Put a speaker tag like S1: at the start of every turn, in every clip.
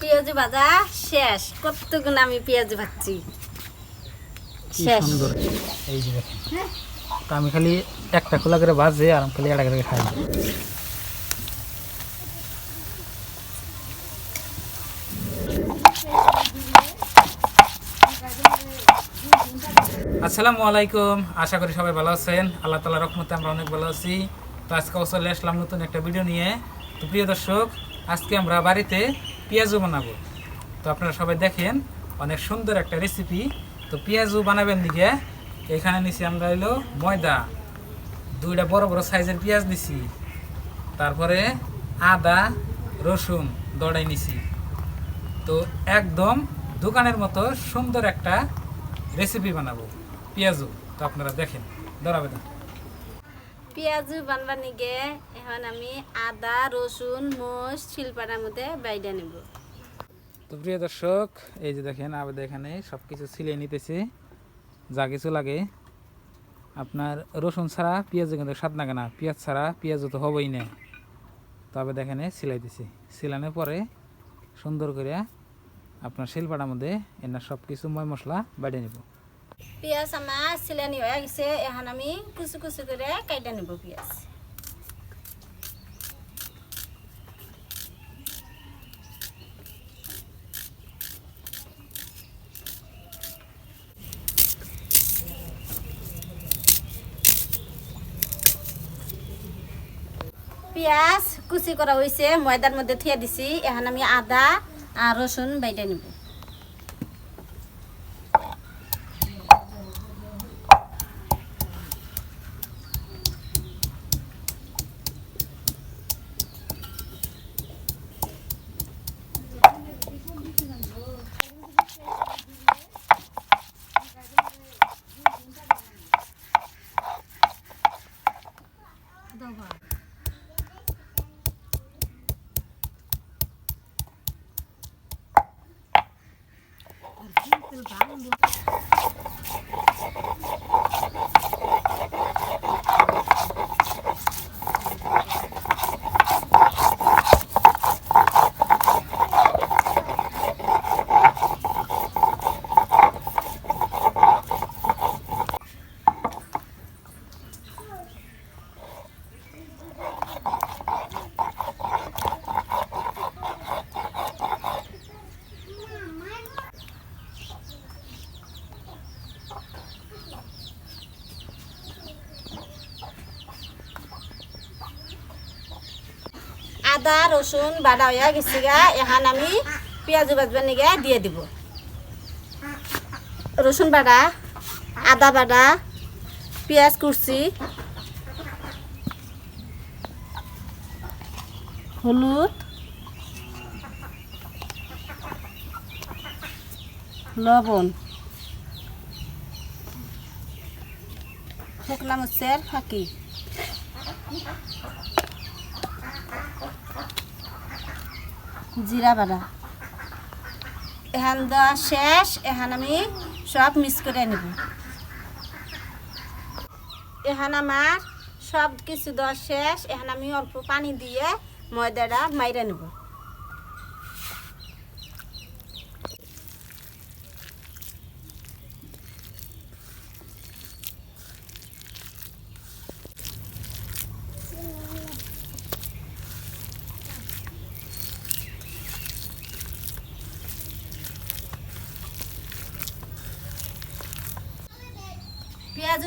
S1: পেঁয়াজ ভাজা শেষ। কতগুণ আমি পেঁয়াজ ভাজছি? শেষ।
S2: এই যে দেখেন। আমি খালি একটা খোলা করে ভাজে আর আমি খালি একটা করে খাই। আসসালামু আলাইকুম। আশা করি সবাই ভালো আছেন। আল্লাহ তালা রহমতে আমরা অনেক ভালো আছি। তো আজকে চলে আসলাম নতুন একটা ভিডিও নিয়ে। তো প্রিয় দর্শক আজকে আমরা বাড়িতে পেঁয়াজু বানাবো। তো আপনারা সবাই দেখেন, অনেক সুন্দর একটা রেসিপি তো পেঁয়াজু বানাবেন দিকে, এখানে নিছি আমরা হলো ময়দা। দুইটা বড় বড় সাইজের পেঁয়াজ নিছি। তারপরে আদা, রসুন দড়াই নিছি। তো একদম দোকানের মতো সুন্দর একটা রেসিপি বানাবো, পেঁয়াজু। তো আপনারা দেখেন দৌড়াবে না
S1: পেঁয়াজ বানবার নিগে এখন আমি আদা, রসুন মোষ শিলপাটার মধ্যে বাইডা নেব।
S2: তো প্রিয় দর্শক, এই যে দেখেন আমাদের এখানে সব কিছু ছিলে নিতেছে। যা কিছু লাগে। আপনার রসুন ছাড়া পেঁয়াজ কিন্তু স্বাদ লাগে না। পেঁয়াজ ছাড়া পেঁয়াজ তো হবেই না। তবে দেখেন সিলাই দিছি। সিলানোর পরে সুন্দর করে আপনার শিলপাটার মধ্যে এনার সব কিছু ময় মশলা বাইরে নেব।
S1: পেঁয়াজ আমার সিলানি হয়ে গেছে এখন আমি কুচি কুচি করে কাইটা নেব পেঁয়াজ। পেঁয়াজ কুচি করা হয়েছে ময়দার মধ্যে থিয়ে দিছি, এখন আমি আদা আর রসুন বাইটা নেব। আদা, রসুন, বাটা হয়ে গেছে গা এখন আমি পেঁয়াজ বাজবার নিগে দিয়ে দিব। রসুন বাটা, আদা বাটা, পেঁয়াজ কুচি হলুদ, লবণ, শুকনা মরিচের ফাঁকি। জিরা বাড়া এখান দেওয়া শেষ, এখান আমি সব মিক্স করে নেব। এখান আমার সব কিছু দেওয়া শেষ, এখান আমি অল্প পানি দিয়ে ময়দাটা মাইরে নেব।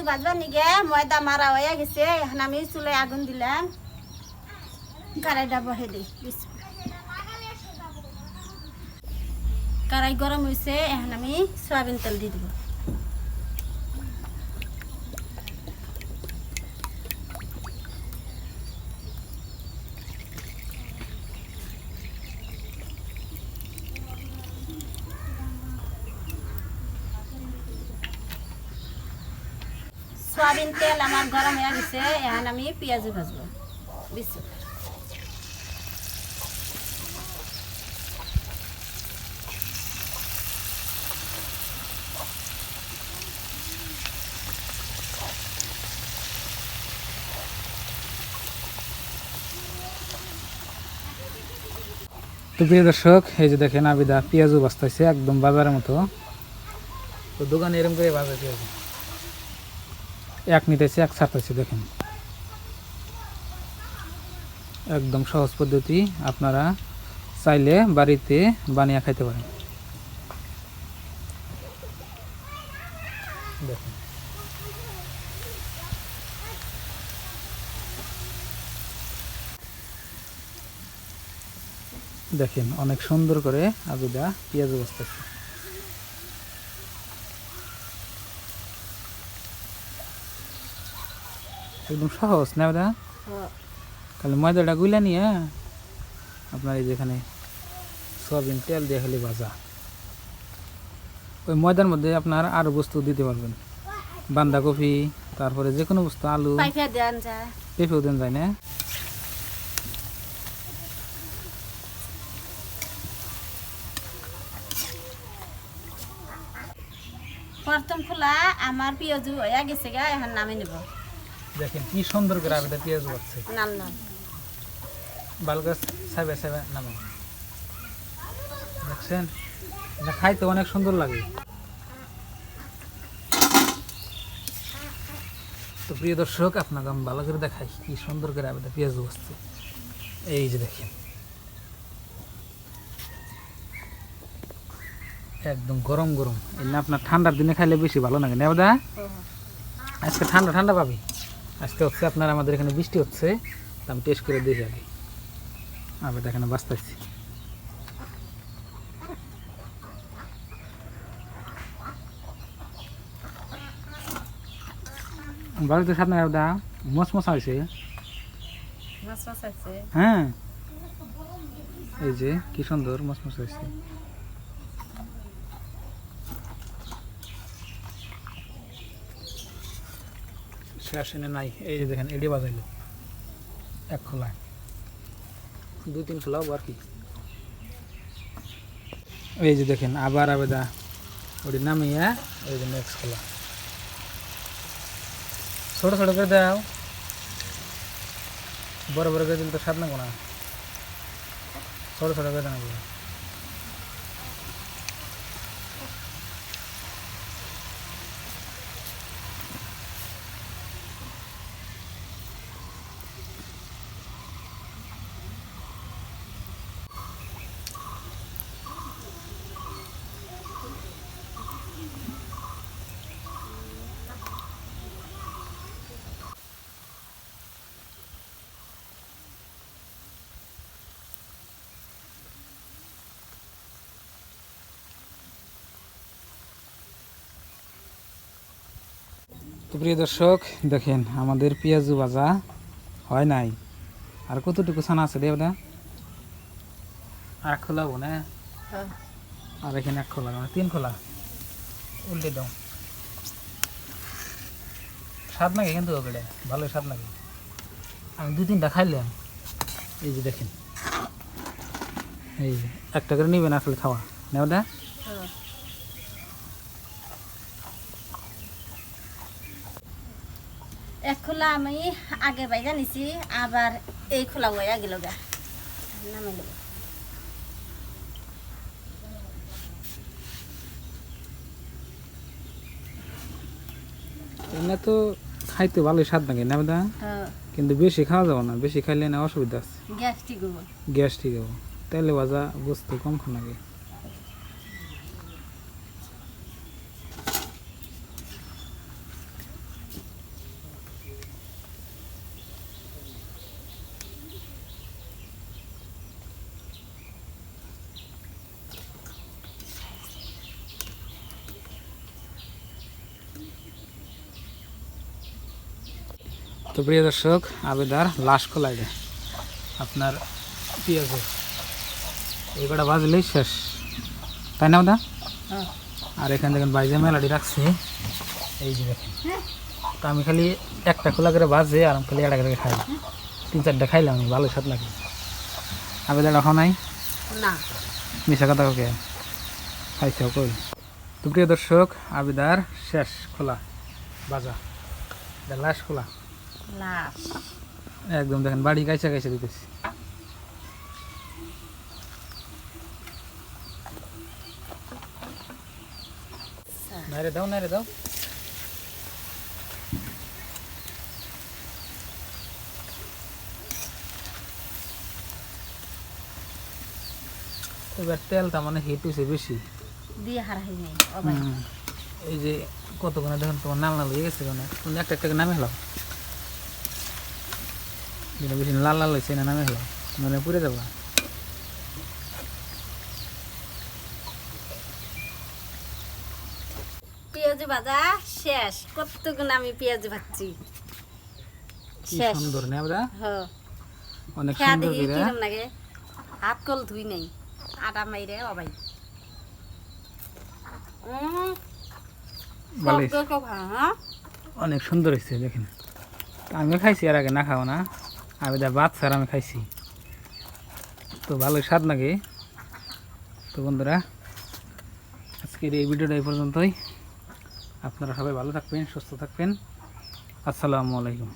S1: পেঁয়াজু ভাজবার নিগে ময়দা মারা হয়ে গেছে এখন আমি চুলে আগুন দিলাম কড়াইটা বহে দিই কড়াই গরম হয়েছে এখন আমি সয়াবিন তেল দিয়ে দিব। সয়াবিন তেল আমার গরম হয়ে গেছে এখন আমি পেঁয়াজু ভাজবো। দিচ্ছি
S2: তো প্রিয় দর্শক এই যে দেখেন আবিদা পেঁয়াজও বাঁচতেছে একদম বাজারের মতো। তো দোকানে এরকম করে বাজার পেঁয়াজ। এক নিতেছে, এক ছাড়তেছে, দেখেন। একদম সহজ পদ্ধতি, আপনারা চাইলে বাড়িতে বানিয়ে খাইতে পারেন। দেখেন। অনেক সুন্দর করে আবিদা পেঁয়াজ বসতেছে। একদম সহজ না আবিদা খালি ময়দাটা গুলা নিয়ে আপনার এই যেখানে সয়াবিন তেল দিয়ে খালি ভাজা। ওই ময়দার মধ্যে আপনার আরও বস্তু দিতে পারবেন। বাঁধাকপি তারপরে যে কোনো বস্তু আলু। পেঁপেও দেন যায় না?
S1: প্রথম খোলা আমার পিঁয়াজু হয়ে গেছে গা এখন নামে নেব।
S2: দেখেন কি সুন্দর করে আবিদা পেঁয়াজ বাড়ছে। বালগাছ সাইবে সাইবে নামে। দেখছেন? এটা খাইতে অনেক সুন্দর লাগে। তো প্রিয় দর্শক আপনাকে আমি ভালো করে দেখাই কি সুন্দর করে আবেদা পেঁয়াজ বসছে এই যে দেখেন। একদম গরম গরম। এই না আপনার ঠান্ডার দিনে খাইলে বেশি ভালো লাগে না আজকে ঠান্ডা ঠান্ডা পাবি? আজকে হচ্ছে আপনার আমাদের এখানে বৃষ্টি হচ্ছে তা আমি টেস্ট করে দেখি আগে। আবার এখানে বাঁচতেছি। বাড়িতে সামনে দা মশমশা হয়েছে। হ্যাঁ। এই যে কি সুন্দর মশমশা হয়েছে। শেষ এনে নাই। এই যে দেখেন এডি বাজাইলো। এক খোলায়। দুই তিন খোলাও আর কি? এই যে দেখেন আবার আবেদা। ওটি নামিয়ে এই যে নেক্সট খোলা। ছোট ছোট করে দাও। বড় বড় করে দিলে তো স্বাদ না। কোনা ছোট ছোট করে দাও তো প্রিয় দর্শক দেখেন আমাদের পেঁয়াজু ভাজা হয় নাই। আর কতটুকু ছানা আছে দেবদা আর এক খোলা হব না?
S1: হ্যাঁ।
S2: আর এখানে এক খোলা মানে তিন খোলা। উল্টে দাও। স্বাদ নাকি কিন্তু ওকে ভালোই স্বাদ নাকি? আমি দু তিনটা খাইলাম। এই যে দেখেন। এই যে একটা করে নিবেন আসলে খাওয়া। নেও দা
S1: এক খোলা আমি আগে বাইজা নিছি আবার এই খোলা হয়ে গেল গা নামে নেব
S2: এমনি তো খাইতে ভালোই স্বাদ লাগে না দা
S1: হ্যাঁ।
S2: কিন্তু বেশি খাওয়া যাবে না বেশি খাইলে না অসুবিধা আছে।
S1: গ্যাস্ট্রিক হব।
S2: গ্যাস ঠিক হবে বস্তু কম খান আগে তো প্রিয় দর্শক আবেদার লাশ খোলা যায় আপনার পেঁয়াজে কটা বাজলেই শেষ। তাই না ওদা
S1: হ্যাঁ।
S2: আর এখান দেখেন বাইজে মেলাডি রাখছি। এই যে দেখেন। তো আমি খালি একটা খোলা করে বাজে আর আমি খালি একটা করে খাই। তিন চারটা খাইলাম আমি ভালো স্বাদ লাগে। আবেদা রাখা নাই?
S1: না।
S2: মিশা কথা ওকে খাইছে কই? তো প্রিয় দর্শক আবেদার শেষ খোলা বাজা লাশ খোলা। একদম দেখেন বাড়ি গাইছে গাইছে দিতেছি। এবার তেলটা মানে হিট হয়েছে বেশি। এই যে কতক্ষণ দেখেন তোমার নাল নাল হয়ে গেছে একটা একটা নামে হলাম যেটা বেশি লাল লাল হয়েছে না নামে হলাম পুড়ে যাবা
S1: পেঁয়াজ ভাজা শেষ। আমি পেঁয়াজ ভাজছি? শেষ।
S2: সুন্দর না আমরা
S1: হ।
S2: অনেক সুন্দর
S1: কিরম লাগে হাত কল ধুই নাই। আটা মাইরে অবাই। হ্যাঁ?
S2: অনেক সুন্দর হয়েছে দেখেন। আমিও খাইছি আর আগে না খাও না। আমি যা ভাত স্যার আমি খাইছি। তো ভালোই স্বাদ লাগে। তো বন্ধুরা, আজকের এই ভিডিওটা এই পর্যন্তই। আপনারা সবাই ভালো থাকবেন, সুস্থ থাকবেন। আসসালামু আলাইকুম।